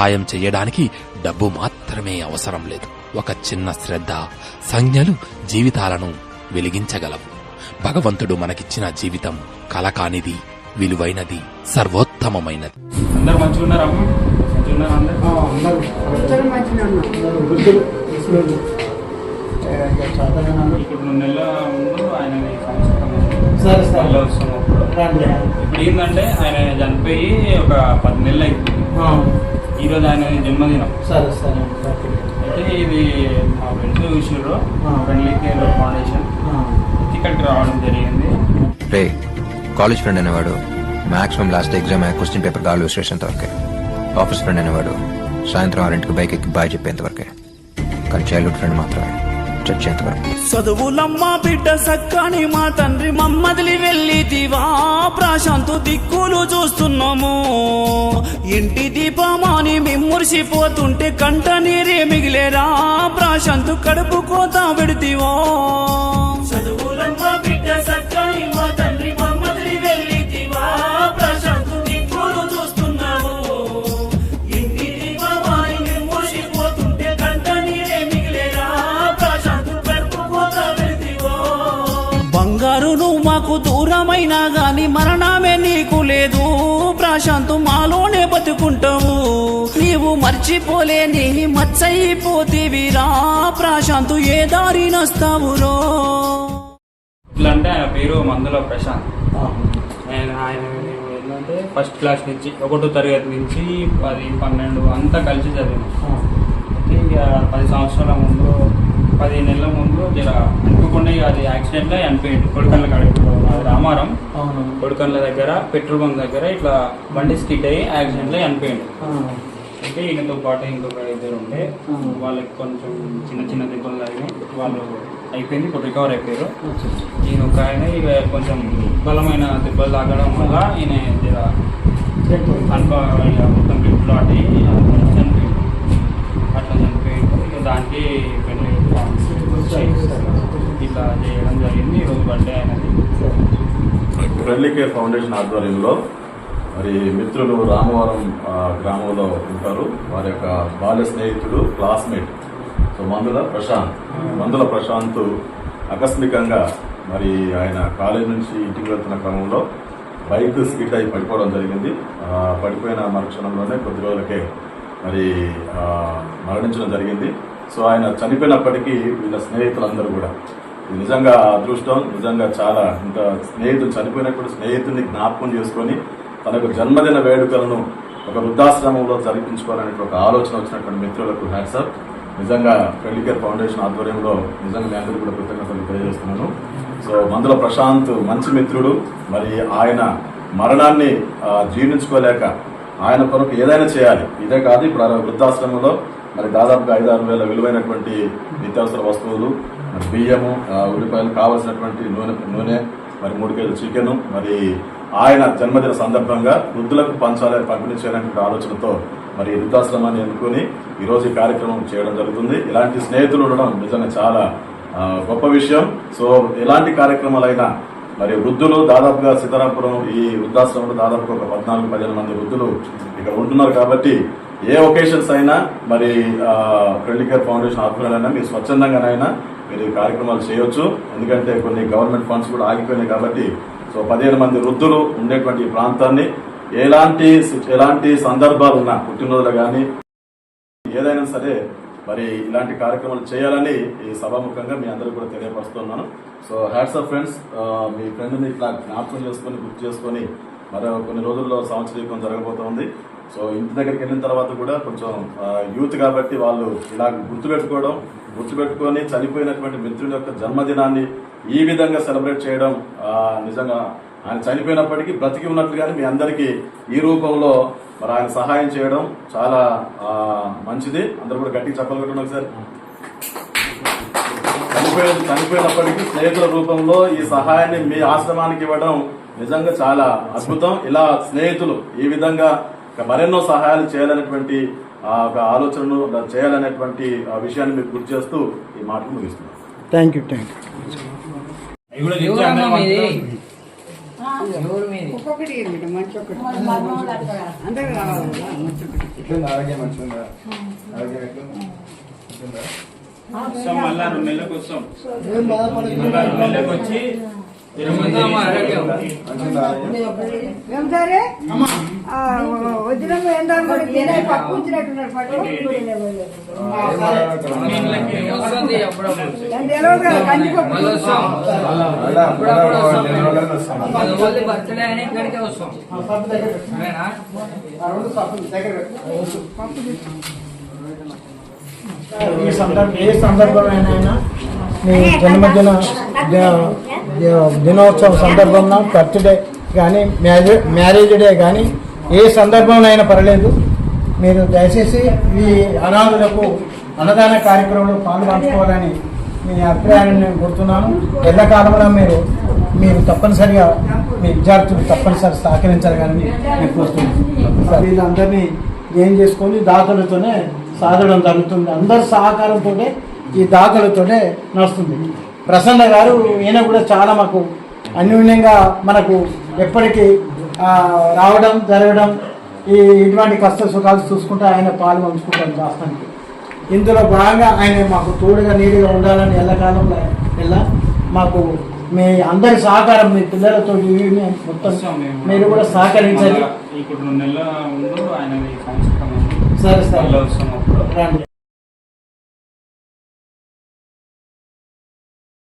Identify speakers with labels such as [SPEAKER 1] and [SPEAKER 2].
[SPEAKER 1] సహాయం చెయ్యడానికి డబ్బు మాత్రమే అవసరం లేదు. ఒక చిన్న శ్రద్ధ సంజ్ఞలు జీవితాలను వెలిగించగలవు. భగవంతుడు మనకిచ్చిన జీవితం కలకానిది విలువైనది సర్వోత్తమమైనది.
[SPEAKER 2] అందరు ఇప్పుడు ఏంటంటే ఆయన చనిపోయి ఒక పది నెలలు అయిపోయింది.
[SPEAKER 3] ఆ,
[SPEAKER 2] ఈ రోజు ఆయన జన్మదినం.
[SPEAKER 3] సరే సరే.
[SPEAKER 2] అయితే ఇది మా ఫ్రెండ్స్
[SPEAKER 3] ఆ.
[SPEAKER 2] ఫ్రెండ్లీ కేర్ ఫౌండేషన్ ఇక్కడికి రావడం జరిగింది.
[SPEAKER 4] రే కాలేజ్ ఫ్రెండ్ అనేవాడు maximum last exam question paper గాలి స్టేషన్ వరకే. ఆఫీస్ ఫ్రెండ్ అనేవాడు సాయంత్రం ఆరింటికి బైక్ ఎక్కి బాయ్ చెప్పేంత వరకే. కానీ చైల్డ్హుడ్ ఫ్రెండ్ మాత్రమే.
[SPEAKER 5] చదువులమ్మ బిడ్డ సక్కని మా తండ్రి మమ్మదిలి వెళ్ళిదివా ప్రాశాంతు దిక్కులు చూస్తున్నాము. ఇంటి దీపమాని మిమ్మురిసిపోతుంటే కంట నీరే మిగిలేరా? ప్రాశాంతు కడుపు కోత పెడితివో చదువులమ్మ మాకు దూరమైనా గాని మరణమే నీకు లేదు. ప్రశాంత్ మాలోనే బతుకుంటావు. నీవు మర్చిపోలేని మచ్చయిపోతీవిరా ప్రశాంత్ ఏ దారి నస్తావురో
[SPEAKER 2] అంటే ఆయన పేరు మందుల ప్రశాంత్.
[SPEAKER 3] ఆ,
[SPEAKER 2] ఆయన ఏంటంటే ఫస్ట్ క్లాస్ నుంచి ఒకటో తరగతి నుంచి పది పన్నెండు అంతా కలిసి చదివాను. ఇక పది సంవత్సరాల ముందు పది నెలల ముందు జర అనుకోకుండా అది యాక్సిడెంట్లో చనిపోయింది కొడుకన్ల కాడ ఇప్పుడు అది రామారం. కొడుకన్ల దగ్గర పెట్రోల్ బంక్ దగ్గర ఇట్లా బండి స్కిడ్ అయ్యి యాక్సిడెంట్లో చనిపోయింది అయితే ఈయనతో పాటు ఇంకొక ఇద్దరు ఉండే. వాళ్ళకి కొంచెం చిన్న చిన్న దెబ్బలు తగినాయి వాళ్ళు అయిపోయింది ఇప్పుడు రికవర్ అయిపోయారు. ఈయన ఒక ఆయన ఇక కొంచెం బలమైన దెబ్బలు తాగడం వల్ల ఈయన జర ఇక మొత్తం గిఫ్ట్లో అట్టి చనిపోయింది అట్లా చనిపోయింది ఇక దానికి పెళ్ళి ఇట్లా చేయడం జరిగింది ఈరోజు బర్త్డే అయినది
[SPEAKER 6] ఫ్రెండ్లీ కేర్ ఫౌండేషన్ ఆధ్వర్యంలో మరి మిత్రులు రామవరం గ్రామంలో ఉంటారు. వారి యొక్క బాల్య స్నేహితుడు క్లాస్మేట్ సో మందుల ప్రశాంత్. మందుల ప్రశాంత్ ఆకస్మికంగా మరి ఆయన కాలేజ్ నుంచి ఇంటికి వెళ్తున్న క్రమంలో బైక్ స్కిట్ అయి పడిపోవడం జరిగింది. పడిపోయిన మరుక్షణంలోనే కొద్ది రోజులకే మరి మరణించడం జరిగింది. సో ఆయన చనిపోయినప్పటికీ వీళ్ళ స్నేహితులందరూ కూడా నిజంగా అదృష్టం నిజంగా చాలా ఇంత స్నేహితుడు చనిపోయినప్పుడు స్నేహితుడిని జ్ఞాపకం చేసుకొని తనకు జన్మదిన వేడుకలను ఒక వృద్ధాశ్రమంలో జరిపించుకోవాలనే ఒక ఆలోచన వచ్చినటువంటి మిత్రులకు హ్యాట్సప్ నిజంగా పెళ్ళికేర్ ఫౌండేషన్ ఆధ్వర్యంలో నిజంగా మీ అందరికీ కూడా కృతజ్ఞతలు తెలియజేస్తున్నాను. సో మందుల ప్రశాంత్ మంచి మిత్రుడు. మరి ఆయన మరణాన్ని జీర్ణించుకోలేక ఆయన కొరకు ఏదైనా చేయాలి. ఇదే కాదు ఇప్పుడు వృద్ధాశ్రమంలో మరి దాదాపుగా ఐదు ఆరు వేల విలువైనటువంటి నిత్యావసర వస్తువులు బియ్యము ఉల్లిపాయలు కావలసినటువంటి నూనె నూనె మరి మూడు కేజీలు చికెను మరి ఆయన జన్మదిన సందర్భంగా వృద్ధులకు పంచాలని పంపిణీ చేయడానికి ఆలోచనతో మరి ఈ వృద్ధాశ్రమాన్ని ఎన్నుకొని ఈరోజు ఈ కార్యక్రమం చేయడం జరుగుతుంది. ఇలాంటి స్నేహితులు ఉండడం నిజంగా చాలా గొప్ప విషయం. సో ఎలాంటి కార్యక్రమాలైనా మరి వృద్ధులు దాదాపుగా సీతారాంపురం ఈ వృద్ధాశ్రమంలో దాదాపుగా ఒక పద్నాలుగు పదిహేను మంది వృద్ధులు ఇక్కడ ఉంటున్నారు కాబట్టి ఏ ఒకేషన్స్ అయినా మరి ఫ్రెండ్లీ కేర్ ఫౌండేషన్ ఆధ్వర్యాలైనా మీరు స్వచ్ఛందంగానైనా మీరు ఈ కార్యక్రమాలు చేయొచ్చు. ఎందుకంటే కొన్ని గవర్నమెంట్ ఫండ్స్ కూడా ఆగిపోయినాయి కాబట్టి సో పదిహేను మంది వృద్ధులు ఉండేటువంటి ఈ ప్రాంతాన్ని ఎలాంటి ఎలాంటి సందర్భాలు ఉన్నా పుట్టినరోజులు కానీ ఏదైనా సరే మరి ఇలాంటి కార్యక్రమాలు చేయాలని ఈ సభాముఖంగా మీ అందరూ కూడా తెలియపరుస్తున్నాను. సో హ్యాట్స్ ఆఫ్ ఫ్రెండ్స్ మీ ఫ్రెండ్ని ఇట్లా జ్ఞాపకం చేసుకొని గుర్తు చేసుకొని మరో కొన్ని రోజుల్లో సంవత్సరీకం జరగబోతోంది. సో ఇంటి దగ్గరికి వెళ్ళిన తర్వాత కూడా కొంచెం యూత్ కాబట్టి వాళ్ళు ఇలా గుర్తుపెట్టుకోవడం గుర్తుపెట్టుకొని చనిపోయినటువంటి మిత్రుల యొక్క జన్మదినాన్ని ఈ విధంగా సెలబ్రేట్ చేయడం నిజంగా ఆయన చనిపోయినప్పటికీ బ్రతికి ఉన్నట్లుగానే మీ అందరికీ ఈ రూపంలో మరి ఆయన సహాయం చేయడం చాలా మంచిది. అందరూ కూడా గట్టిగా చెప్పాలి ఒకసారి చనిపోయిన చనిపోయినప్పటికీ స్నేహితుల రూపంలో ఈ సహాయాన్ని మీ ఆశ్రమానికి ఇవ్వడం నిజంగా చాలా అద్భుతం. ఇలా స్నేహితులు ఈ విధంగా మరెన్నో సహాయాలు చేయాలనేటువంటి ఆ, ఒక ఆలోచనను చేయాలనేటువంటి ఆ విషయాన్ని మీకు గుర్తు చేస్తూ ఈ మాటలు ముగిస్తున్నాను
[SPEAKER 3] థ్యాంక్ యూ థ్యాంక్
[SPEAKER 2] మళ్ళా రెండు నెలలకు వస్తాం. రెండు నెలలకు వచ్చి
[SPEAKER 3] మంచిగా ఉందా ఆరోగ్యం?
[SPEAKER 7] ఏం సరే వదిలేము ఏందో కూడా తినే పప్పు ఉంచినట్టున్నారు పట్టు
[SPEAKER 3] ఆ, ఏం బాధపడకు.
[SPEAKER 7] ఏం తెలియదు కదా కందిపప్పు
[SPEAKER 3] మళ్ళా, మళ్ళా ఒక నెల రోజుల్లో వస్తాం.
[SPEAKER 8] బర్త్డే అని ఇక్కడికే వస్తాం
[SPEAKER 3] ఆ, పప్పు దగ్గర పెట్టు.
[SPEAKER 8] సరేనా?
[SPEAKER 3] ఆ రెండు పప్పులు దగ్గర పెట్టు. ఈ సందర్భం ఏ సందర్భమైనా మీ జన్మదిన దిన- దిన- దినోత్సవం సందర్భంలో బర్త్డే కానీ మ్యారేజ్ మ్యారేజ్ డే కానీ ఏ సందర్భంలో అయినా పర్లేదు. మీరు దయచేసి ఈ అనాథులకు అన్నదాన కార్యక్రమంలో పాల్పంచుకోవాలని మీ అభిప్రాయాన్ని నేను కోరుతున్నాను. ఎల్లకాలంలో మీరు మీరు తప్పనిసరిగా మీ విద్యార్థులు తప్పనిసరి సహకరించాలని నేను కోరుతున్నాను. వీళ్ళందరినీ ఏం చేసుకొని దాతలతోనే సాధడం జరుగుతుంది. అందరి సహకారంతోనే ఈ దాతలతోనే నడుస్తుంది. ప్రసన్న గారు ఈయన కూడా చాలా మాకు అన్యూన్యంగా మనకు ఎప్పటికీ రావడం జరగడం ఈ ఇటువంటి కష్ట సుఖాలు చూసుకుంటూ ఆయన పాలు పంచుకుంటారు రాష్ట్రానికి ఇందులో భాగంగా ఆయన మాకు తోడుగా నీడుగా ఉండాలని ఎల్లకాలంలో ఎలా మాకు మీ అందరి సహకారం మీ పిల్లలతో మొత్తం. మీరు కూడా సహకరించాలి సరే సరే. రండి.